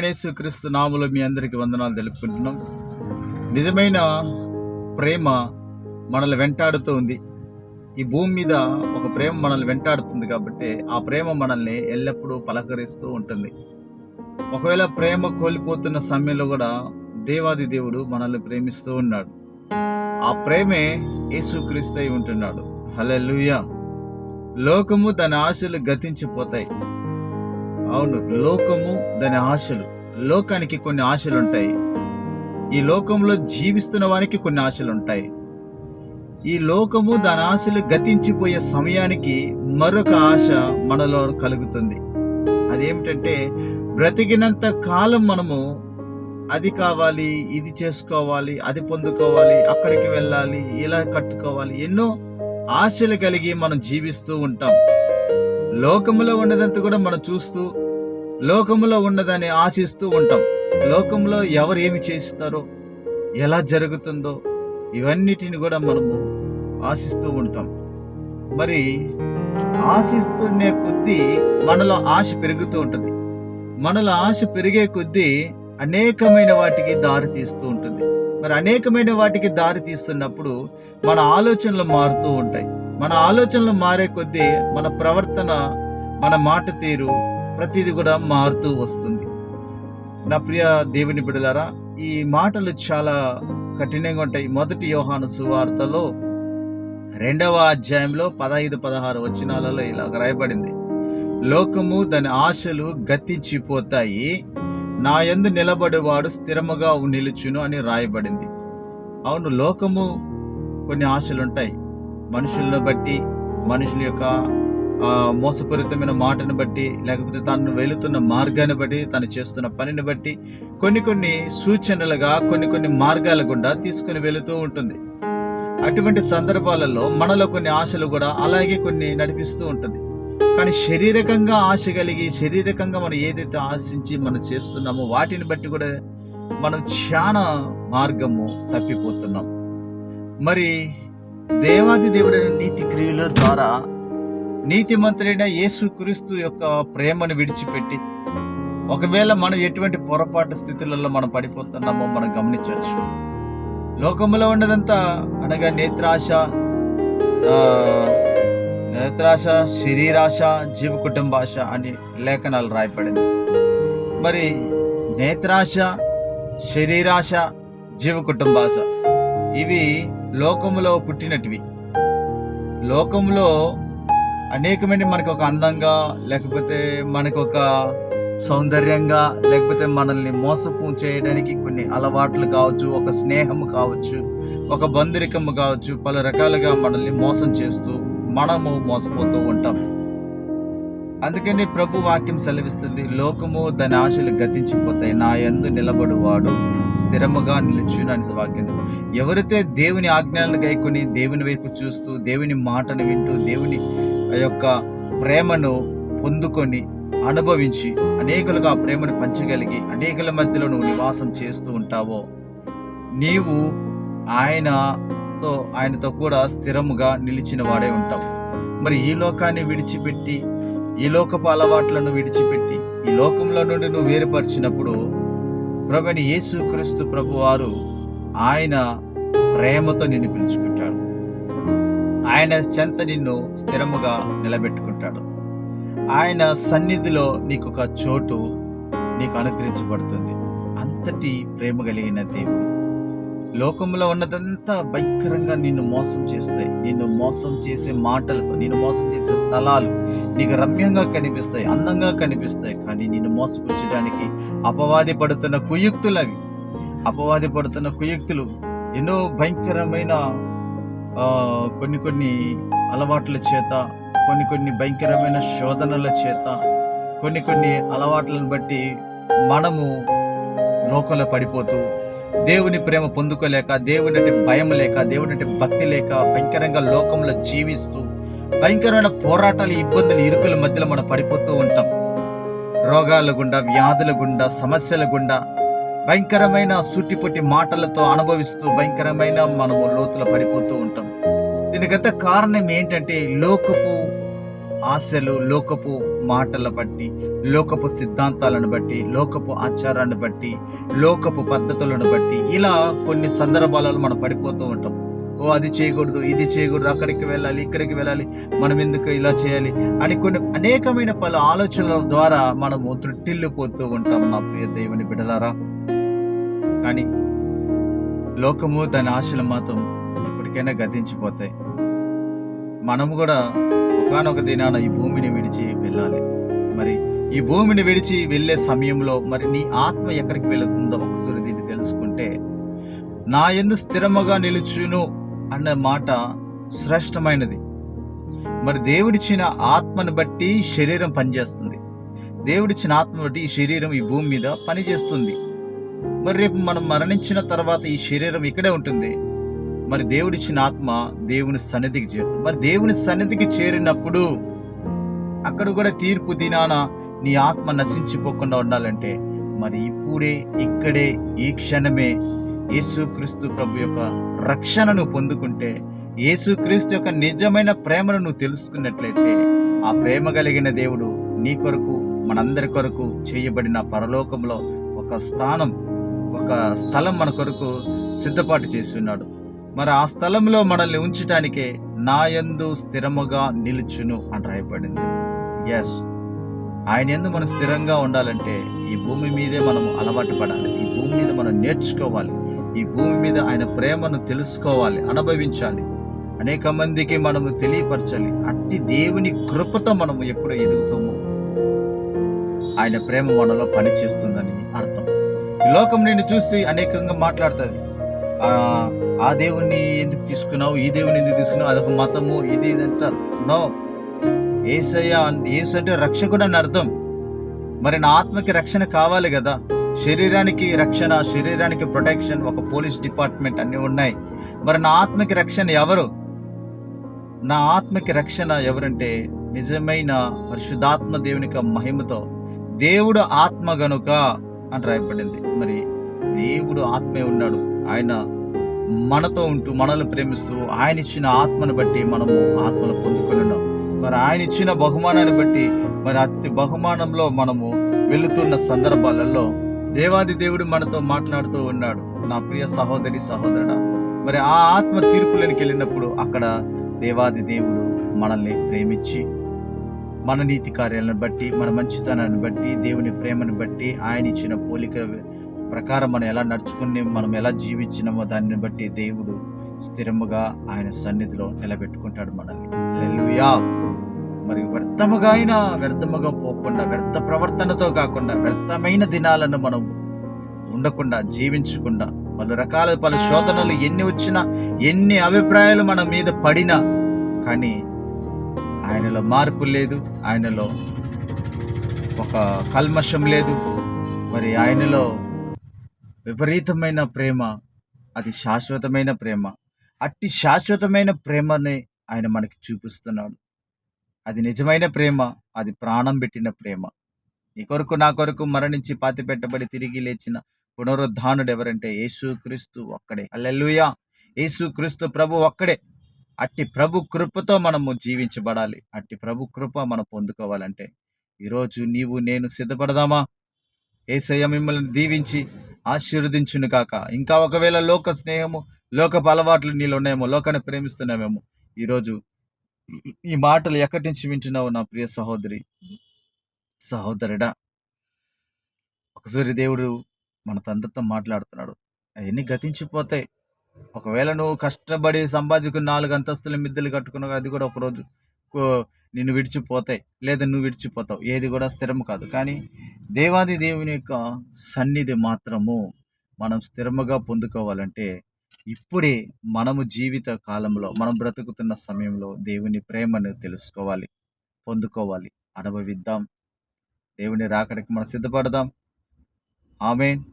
ప్రభు క్రీస్తు నాములో మీ అందరికీ వందనాలు తెలుపుకుంటున్నాం. నిజమైన ప్రేమ మనల్ని వెంటాడుతూ ఉంది. ఈ భూమి మీద ఒక ప్రేమ మనల్ని వెంటాడుతుంది కాబట్టి ఆ ప్రేమ మనల్ని ఎల్లప్పుడూ పలకరిస్తూ ఉంటుంది. ఒకవేళ ప్రేమ కోల్పోతున్న సమయంలో కూడా దేవాది దేవుడు మనల్ని ప్రేమిస్తూ ఉన్నాడు. ఆ ప్రేమే యేసుక్రీస్తు అయి ఉంటున్నాడు. హల్లెలూయా! లోకము తన ఆశలు గతించిపోతాయి. అవును లోకము దాని ఆశలు. లోకానికి కొన్ని ఆశలు ఉంటాయి ఈ లోకంలో జీవిస్తున్న వానికి కొన్ని ఆశలు ఉంటాయి ఈ లోకము దాని ఆశలు గతించిపోయే సమయానికి మరొక ఆశ మనలో కలుగుతుంది. అదేమిటంటే బ్రతికినంత కాలం మనము అది కావాలి ఇది చేసుకోవాలి అది పొందుకోవాలి అక్కడికి వెళ్ళాలి ఇలా కట్టుకోవాలి. ఎన్నో ఆశలు కలిగి మనం జీవిస్తూ ఉంటాం. లోకంలో ఉన్నదంతా కూడా మనం చూస్తూ లోకంలో ఉండదని ఆశిస్తూ ఉంటాం. లోకంలో ఎవరు ఏమి చేస్తారో ఎలా జరుగుతుందో ఇవన్నిటిని కూడా మనము ఆశిస్తూ ఉంటాం. మరి ఆశిస్తునే కొద్దీ మనలో ఆశ పెరుగుతూ ఉంటుంది. మనలో ఆశ పెరిగే కొద్దీ అనేకమైన వాటికి దారి తీస్తూ ఉంటుంది. మరి అనేకమైన వాటికి దారి తీస్తున్నప్పుడు మన ఆలోచనలు మారుతూ ఉంటాయి. మన ఆలోచనలు మారే కొద్దీ మన ప్రవర్తన మన మాట తీరు ప్రతిదీ కూడా మారుతూ వస్తుంది. నా ప్రియ దేవుని బిడలారా ఈ మాటలు చాలా కఠినంగా ఉంటాయి. మొదటి యోహాను సువార్తలో రెండవ అధ్యాయంలో పదహైదు పదహారు వచనాలలో ఇలా రాయబడింది. లోకము దాని ఆశలు గతించిపోతాయి. నా ఎందు నిలబడేవాడు స్థిరముగా నిలుచును అని రాయబడింది. అవును లోకము కొన్ని ఆశలు ఉంటాయి మనుషులను బట్టి మనుషుల యొక్క మోసపూరితమైన మాటను బట్టి లేకపోతే తను వెళుతున్న మార్గాన్ని బట్టి తను చేస్తున్న పనిని బట్టి కొన్ని కొన్ని సూచనలుగా కొన్ని కొన్ని మార్గాల గుండా తీసుకుని వెళుతూ ఉంటుంది. అటువంటి సందర్భాలలో మనలో కొన్ని ఆశలు కూడా అలాగే కొన్ని నడిపిస్తూ ఉంటుంది. కానీ శారీరకంగా ఆశ కలిగి శారీరకంగా మనం ఏదైతే ఆశించి మనం చేస్తున్నామో వాటిని బట్టి కూడా మనం చాలా మార్గము తప్పిపోతున్నాం. మరి దేవాది దేవుడైన నీతి క్రియల ద్వారా నీతిమంతుడైన యేసుక్రీస్తు యొక్క ప్రేమను విడిచిపెట్టి ఒకవేళ మనం ఎటువంటి పొరపాటు స్థితులలో మనం పడిపోతున్నామో మనం గమనించవచ్చు. లోకంలో ఉన్నదంతా అనగా నేత్రాశ నేత్రాశ శరీరాశ జీవ కుటుంబాశ అని లేఖనాలు రాయబడింది. మరి నేత్రాశ శరీరాశ జీవ కుటుంబాశ ఇవి లోకంలో పుట్టినటివి. లోకంలో అనేకమైన మనకు ఒక అందంగా లేకపోతే మనకు ఒక సౌందర్యంగా లేకపోతే మనల్ని మోసపు చేయడానికి కొన్ని అలవాట్లు కావచ్చు ఒక స్నేహము కావచ్చు ఒక బంధురికము కావచ్చు పలు రకాలుగా మనల్ని మోసం చేస్తూ మనము మోసపోతూ ఉంటాం. అందుకని ప్రభు వాక్యం సెలవిస్తుంది లోకము దాని ఆశలు గతించిపోతాయి నా ఎందు నిలబడువాడు స్థిరముగా నిలుచును అని వాక్యం. ఎవరైతే దేవుని ఆజ్ఞలను గైకొని దేవుని వైపు చూస్తూ దేవుని మాటను వింటూ దేవుని ఆ యొక్క ప్రేమను పొందుకొని అనుభవించి అనేకులుగా ఆ ప్రేమను పంచగలిగి అనేకుల మధ్యలో నువ్వు నివాసం చేస్తూ ఉంటావో నీవు ఆయనతో ఆయనతో కూడా స్థిరముగా నిలిచిన వాడే ఉంటావు. మరి ఈ లోకాన్ని విడిచిపెట్టి ఈ లోకపు అలవాట్లను విడిచిపెట్టి ఈ లోకంలో నుండి నువ్వు వేరుపరిచినప్పుడు ప్రభుని యేసుక్రీస్తు ప్రభువారు ఆయన ప్రేమతో నిన్ను పిలుచుకుంటాడు. ఆయన చెంత నిన్ను స్థిరముగా నిలబెట్టుకుంటాడు. ఆయన సన్నిధిలో నీకు ఒక చోటు నీకు అనుగ్రహించబడుతుంది. అంతటి ప్రేమ కలిగిన దేవుడు. లోకంలో ఉన్నదంతా భయంకరంగా నిన్ను మోసం చేస్తాయి. నిన్ను మోసం చేసే మాటలతో నిన్ను మోసం చేసే స్థలాలు నీకు రమ్యంగా కనిపిస్తాయి అందంగా కనిపిస్తాయి. కానీ నిన్ను మోసపుచ్చడానికి అపవాది పడుతున్న కుయుక్తులు అవి అపవాది పడుతున్న కుయుక్తులు ఎన్నో భయంకరమైన కొన్ని కొన్ని అలవాట్ల చేత కొన్ని కొన్ని భయంకరమైన శోధనల చేత కొన్ని కొన్ని అలవాట్లను బట్టి మనము లోకంలో పడిపోతూ దేవుని ప్రేమ పొందుకోలేక దేవుని అంటే భయం లేక దేవుని అంటే భక్తి లేక భయంకరంగా లోకంలో జీవిస్తూ భయంకరమైన పోరాటాలు ఇబ్బందులు ఇరుకుల మధ్యలో మనం పడిపోతూ ఉంటాం. రోగాల గుండా వ్యాధుల గుండా సమస్యల గుండా భయంకరమైన సూటిపుట్టి మాటలతో అనుభవిస్తూ భయంకరమైన మనము లోతులో పడిపోతూ ఉంటాం. దీనికంత కారణం ఏంటంటే లోకపు ఆశలు లోకపు మాటల బట్టి లోకపు సిద్ధాంతాలను బట్టి లోకపు ఆచారాన్ని బట్టి లోకపు పద్ధతులను బట్టి ఇలా కొన్ని సందర్భాలలో మనం పడిపోతూ ఉంటాం. ఓ అది చేయకూడదు ఇది చేయకూడదు అక్కడికి వెళ్ళాలి ఇక్కడికి వెళ్ళాలి మనం ఎందుకు ఇలా చేయాలి అని కొన్ని అనేకమైన పలు ఆలోచనల ద్వారా మనము త్రుట్టిల్లిపోతూ ఉంటాం నా ప్రియ దేవుని బిడలారా. కానీ లోకము దాని ఆశలు మాత్రం ఎప్పటికైనా గతించిపోతాయి. మనము కూడా ఒకనొక దినాన ఈ భూమిని విడిచి వెళ్ళాలి. మరి ఈ భూమిని విడిచి వెళ్ళే సమయంలో మరి నీ ఆత్మ ఎక్కడికి వెళుతుందో ఒకసారి దీన్ని తెలుసుకుంటే నా ఎందు స్థిరముగా నిలుచును అన్న మాట శ్రేష్టమైనది. మరి దేవుడిచ్చిన ఆత్మను బట్టి శరీరం పనిచేస్తుంది. దేవుడిచ్చిన ఆత్మ బట్టి ఈ శరీరం ఈ భూమి మీద పనిచేస్తుంది. మరి రేపు మనం మరణించిన తర్వాత ఈ శరీరం ఇక్కడే ఉంటుంది. మరి దేవుడిచ్చిన ఆత్మ దేవుని సన్నిధికి చేరుతుంది. మరి దేవుని సన్నిధికి చేరినప్పుడు అక్కడ కూడా తీర్పు దినాన నీ ఆత్మ నశించిపోకుండా ఉండాలంటే మరి ఇప్పుడే ఇక్కడే ఈ క్షణమే యేసుక్రీస్తు ప్రభు యొక్క రక్షణను పొందుకుంటే యేసుక్రీస్తు యొక్క నిజమైన ప్రేమను నువ్వు తెలుసుకున్నట్లయితే ఆ ప్రేమ కలిగిన దేవుడు నీ కొరకు మనందరి కొరకు చేయబడిన పరలోకంలో ఒక స్థానం ఒక స్థలం మన కొరకు సిద్ధపాటు చేసి ఉన్నాడు మరి ఆ స్థలంలో మనల్ని ఉంచటానికే నాయందు స్థిరముగా నిలుచును అని రాయబడింది. ఎస్ ఆయన ఎందు మనం స్థిరంగా ఉండాలంటే ఈ భూమి మీదే మనం అలవాటు పడాలి. ఈ భూమి మీద మనం నేర్చుకోవాలి. ఈ భూమి మీద ఆయన ప్రేమను తెలుసుకోవాలి అనుభవించాలి. అనేక మందికి మనము తెలియపరచాలి. అట్టి దేవుని కృపతో మనము ఎప్పుడు ఎదుగుతామో. ఆయన ప్రేమ మనలో పనిచేస్తుందని అర్థం. లోకం నిన్ను చూసి అనేకంగా మాట్లాడుతుంది. ఆ దేవుణ్ణి ఎందుకు తీసుకున్నావు? ఈ దేవుని ఎందుకు తీసుకున్నావు? అదొక మతము ఇది అంటారు. నో. ఏసయ్య ఏసు అంటే రక్షకుడు అని అర్థం. మరి నా ఆత్మకి రక్షణ కావాలి కదా? శరీరానికి రక్షణ శరీరానికి ప్రొటెక్షన్ ఒక పోలీస్ డిపార్ట్మెంట్ అన్నీ ఉన్నాయి. మరి నా ఆత్మకి రక్షణ ఎవరు? నా ఆత్మకి రక్షణ ఎవరంటే నిజమైన పరిశుద్ధాత్మ దేవుని మహిమతో దేవుడు ఆత్మ గనుక అని రాయబడింది. మరి దేవుడు ఆత్మే ఉన్నాడు. ఆయన మనతో ఉంటూ మనల్ని ప్రేమిస్తూ ఆయన ఇచ్చిన ఆత్మను బట్టి మనము ఆత్మను పొందుకొని ఉన్నాం. మరి ఆయన ఇచ్చిన బహుమానాన్ని బట్టి మరి అతి బహుమానంలో మనము వెళుతున్న సందర్భాలలో దేవాది దేవుడు మనతో మాట్లాడుతూ ఉన్నాడు. నా ప్రియ సహోదరి సహోదరుడ మరి ఆ ఆత్మ తీర్పులోనికి వెళ్ళినప్పుడు అక్కడ దేవాది దేవుడు మనల్ని ప్రేమించి మన నీతి కార్యాలను బట్టి మన మంచితనాన్ని బట్టి దేవుని ప్రేమను బట్టి ఆయన ఇచ్చిన పోలిక ప్రకారం మనం ఎలా నడుచుకుని మనం ఎలా జీవించినామో దాన్ని బట్టి దేవుడు స్థిరముగా ఆయన సన్నిధిలో నిలబెట్టుకుంటాడు మనల్ని. హల్లెలూయా! మరి వ్యర్థముగా అయినా వ్యర్థముగా పోకుండా వ్యర్థ ప్రవర్తనతో కాకుండా వ్యర్థమైన దినాలను మనం ఉండకుండా జీవించకుండా పలు రకాల పలు శోధనలు ఎన్ని వచ్చినా ఎన్ని అభిప్రాయాలు మన మీద పడినా కానీ ఆయనలో మార్పు లేదు ఆయనలో ఒక కల్మషం లేదు. మరి ఆయనలో విపరీతమైన ప్రేమ అది శాశ్వతమైన ప్రేమ. అట్టి శాశ్వతమైన ప్రేమని ఆయన మనకి చూపిస్తున్నాడు. అది నిజమైన ప్రేమ అది ప్రాణం పెట్టిన ప్రేమ. నీ కొరకు నా కొరకు మరణించి పాతి పెట్టబడి తిరిగి లేచిన పునరుద్ధానుడు ఎవరంటే యేసుక్రీస్తు ఒక్కడే. అల్లెలుయా యేసుక్రీస్తు ప్రభు ఒక్కడే. అట్టి ప్రభు కృపతో మనము జీవించబడాలి. అట్టి ప్రభు కృప మనం పొందుకోవాలంటే ఈరోజు నీవు నేను సిద్ధపడదామా? ఏసయ్య మిమ్మల్ని దీవించి ఆశీర్వదించును కాక ఇంకా ఒకవేళ లోక స్నేహము లోకపు అలవాట్లు నీళ్ళు ఉన్నాయేమో లోకాన్ని ప్రేమిస్తున్నామేమో ఈరోజు ఈ మాటలు ఎక్కడి నుంచి వింటున్నావు నా ప్రియ సహోదరి? సహోదరుడా ఒకసారి దేవుడు మన తండ్రితో మాట్లాడుతున్నాడు. అవన్నీ గతించిపోతాయి. ఒకవేళ నువ్వు కష్టపడి సంపాదికు నాలుగు అంతస్తుల మిద్దెలు కట్టుకున్నావు అది కూడా ఒకరోజు నిన్ను విడిచిపోతాయి. లేదా నువ్వు విడిచిపోతావు. ఏది కూడా స్థిరం కాదు. కానీ దేవాది దేవుని యొక్క సన్నిధి మాత్రము మనం స్థిరముగా పొందుకోవాలంటే ఇప్పుడే మనము జీవిత కాలంలో మనం బ్రతుకుతున్న సమయంలో దేవుని ప్రేమను తెలుసుకోవాలి పొందుకోవాలి అనుభవిద్దాం. దేవుని రాకడికి మనం సిద్ధపడదాం. ఆమెన్.